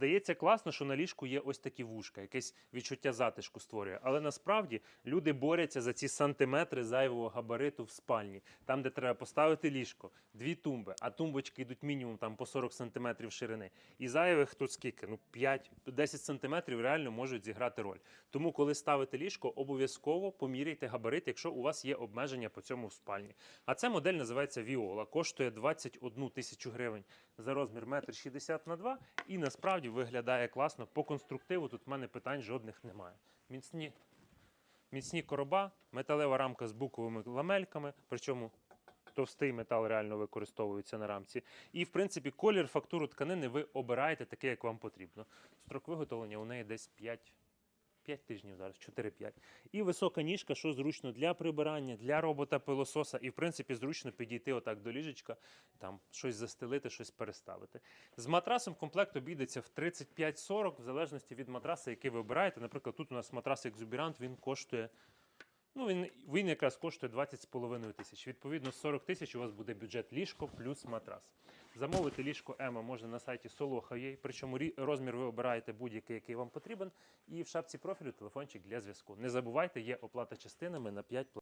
Здається, класно, що на ліжку є ось такі вушка, якесь відчуття затишку створює. Але насправді люди борються за ці сантиметри зайвого габариту в спальні, там, де треба поставити ліжко, дві тумби, а тумбочки йдуть мінімум там по 40 сантиметрів ширини. І зайвих тут скільки? Ну 5-10 сантиметрів реально можуть зіграти роль. Тому, коли ставите ліжко, обов'язково поміряйте габарит, якщо у вас є обмеження по цьому в спальні. А ця модель називається Viola, коштує 21 тисячу гривень за розмір 1,60 на 2 і насправді виглядає класно. По конструктиву тут в мене питань жодних немає. Міцні, міцні короба, металева рамка з буковими ламельками, причому товстий метал реально використовується на рамці. І, в принципі, колір, фактуру тканини ви обираєте таке, як вам потрібно. Строк виготовлення у неї десь 5. 5 тижнів зараз, 4-5. І висока ніжка, що зручно для прибирання, для робота-пилососа, і в принципі зручно підійти отак до ліжечка, там щось застелити, щось переставити. З матрасом комплект обійдеться в 35-40, в залежності від матраса, який ви обираєте. Наприклад, тут у нас матрас Exuberant, він коштує. Ну, він, він якраз коштує 20,5 тисяч. Відповідно, 40 тисяч у вас буде бюджет ліжко плюс матрас. Замовити ліжко Ема можна на сайті Солохає, причому розмір ви обираєте будь-який, який вам потрібен. І в шапці профілю телефончик для зв'язку. Не забувайте, є оплата частинами на 5